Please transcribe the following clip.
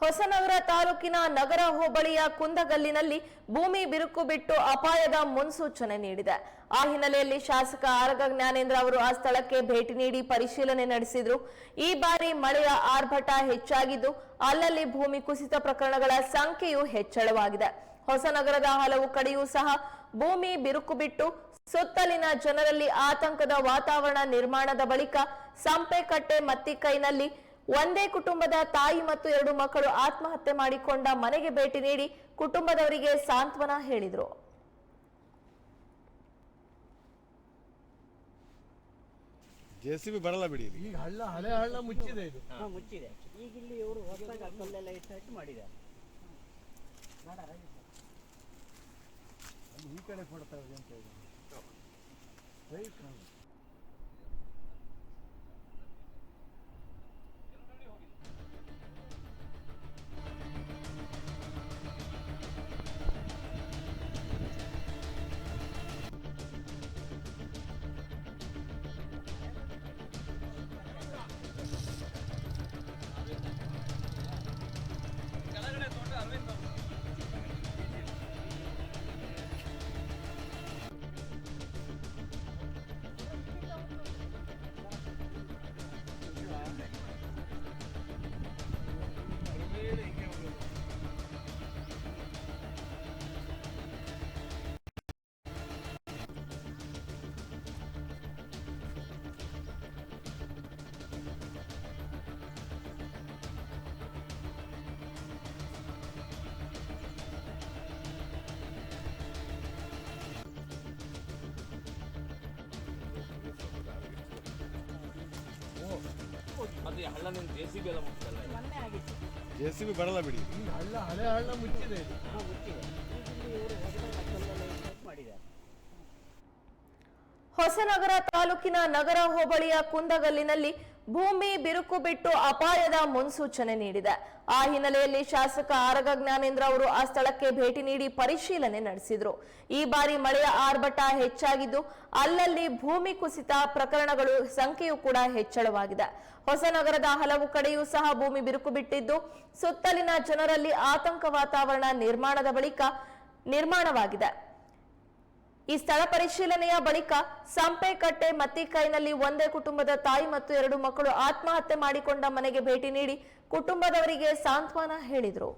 ಹೊಸನಗರ ತಾಲೂಕಿನ ನಗರ ಹೋಬಳಿಯ ಕುಂದಗಲ್ಲಿನಲ್ಲಿ ಭೂಮಿ ಬಿರುಕು ಬಿಟ್ಟು ಅಪಾಯದ ಮುನ್ಸೂಚನೆ ನೀಡಿದೆ. ಆ ಹಿನ್ನೆಲೆಯಲ್ಲಿ ಶಾಸಕ ಆರಗ ಜ್ಞಾನೇಂದ್ರ ಅವರು ಆ ಸ್ಥಳಕ್ಕೆ ಭೇಟಿ ನೀಡಿ ಪರಿಶೀಲನೆ ನಡೆಸಿದ್ರು. ಈ ಬಾರಿ ಮಳೆಯ ಆರ್ಭಟ ಹೆಚ್ಚಾಗಿದ್ದು ಅಲ್ಲಲ್ಲಿ ಭೂಮಿ ಕುಸಿತ ಪ್ರಕರಣಗಳ ಸಂಖ್ಯೆಯೂ ಹೆಚ್ಚಳವಾಗಿದೆ. ಹೊಸನಗರದ ಹಲವು ಕಡೆಯೂ ಸಹ ಭೂಮಿ ಬಿರುಕು ಬಿಟ್ಟು ಸುತ್ತಲಿನ ಜನರಲ್ಲಿ ಆತಂಕದ ವಾತಾವರಣ ನಿರ್ಮಾಣದ ಬಳಿಕ ಸಂಪೆಕಟ್ಟೆ ಮತ್ತಿಕೈನಲ್ಲಿ ಒಂದೇ ಕುಟುಂಬದ ತಾಯಿ ಮತ್ತು ಎರಡು ಮಕ್ಕಳು ಆತ್ಮಹತ್ಯೆ ಮಾಡಿಕೊಂಡ ಮನೆಗೆ ಭೇಟಿ ನೀಡಿ ಕುಟುಂಬದವರಿಗೆ ಸಾಂತ್ವನ ಹೇಳಿದರು. ಜೆಸಿಬಿ ಬರಲ್ಲ ಬಿಡಿ. ಈಗ ಹಳ್ಳ ಹಳೆ ಹಳ್ಳ ಮುಚ್ಚಿದೆ ಇದು. ಹಾ, ಮುಚ್ಚಿದೆ. ಈಗ ಇಲ್ಲಿ ಇವರು ಹೊಸದಾಗಿ ಕಲ್ಲೆಲ್ಲ ಇಟ್ಟು ಮಾಡಿದ್ದಾರೆ. ಈ ಕಡೆ ಕೊಡ್ತಾ ಇದೆ ಅಂತ ಹೇಳಿ ರೈಟ್ ಅದು ಹಳ್ಳ ನಿಮ್ಗೆ ಜೆ ಸಿ ಬಿ ಎಲ್ಲ ಮುಗ್ಸಲ್ಲ ಮೊನ್ನೆ ಆಗಿತ್ತು. ಜೆ ಸಿ ಬಿ ಬರಲ್ಲ ಬಿಡಿ. ಹಳ್ಳ ಹಳೆ ಹಳ್ಳ ಮುಚ್ಚಿದೆ. ಇದು ಹಾ, ಹಾಕಿ ಮಾಡಿದ್ದಾರೆ. ಹೊಸನಗರ ತಾಲೂಕಿನ ನಗರ ಹೋಬಳಿಯ ಕುಂದಗಲ್ಲಿನಲ್ಲಿ ಭೂಮಿ ಬಿರುಕು ಬಿಟ್ಟು ಅಪಾಯದ ಮುನ್ಸೂಚನೆ ನೀಡಿದೆ. ಆ ಹಿನ್ನೆಲೆಯಲ್ಲಿ ಶಾಸಕ ಆರಗ ಜ್ಞಾನೇಂದ್ರ ಅವರು ಆ ಸ್ಥಳಕ್ಕೆ ಭೇಟಿ ನೀಡಿ ಪರಿಶೀಲನೆ ನಡೆಸಿದ್ರು. ಈ ಬಾರಿ ಮಳೆಯ ಆರ್ಭಟ ಹೆಚ್ಚಾಗಿದ್ದು ಅಲ್ಲಲ್ಲಿ ಭೂಮಿ ಕುಸಿತ ಪ್ರಕರಣಗಳು ಸಂಖ್ಯೆಯೂ ಕೂಡ ಹೆಚ್ಚಳವಾಗಿದೆ. ಹೊಸನಗರದ ಹಲವು ಕಡೆಯೂ ಸಹ ಭೂಮಿ ಬಿರುಕು ಬಿಟ್ಟಿದ್ದು ಸುತ್ತಲಿನ ಜನರಲ್ಲಿ ಆತಂಕ ವಾತಾವರಣ ನಿರ್ಮಾಣದ ಬಳಿಕ ನಿರ್ಮಾಣವಾಗಿದೆ. ಈ ಸ್ಥಳ ಪರಿಶೀಲನೆಯ ಬಳಿಕ ಸಂಪೆಕಟ್ಟೆ ಮತ್ತಿಕೈನಲ್ಲಿ ಒಂದೇ ಕುಟುಂಬದ ತಾಯಿ ಮತ್ತು ಎರಡು ಮಕ್ಕಳು ಆತ್ಮಹತ್ಯೆ ಮಾಡಿಕೊಂಡ ಮನೆಗೆ ಭೇಟಿ ನೀಡಿ ಕುಟುಂಬದವರಿಗೆ ಸಾಂತ್ವನ ಹೇಳಿದರು.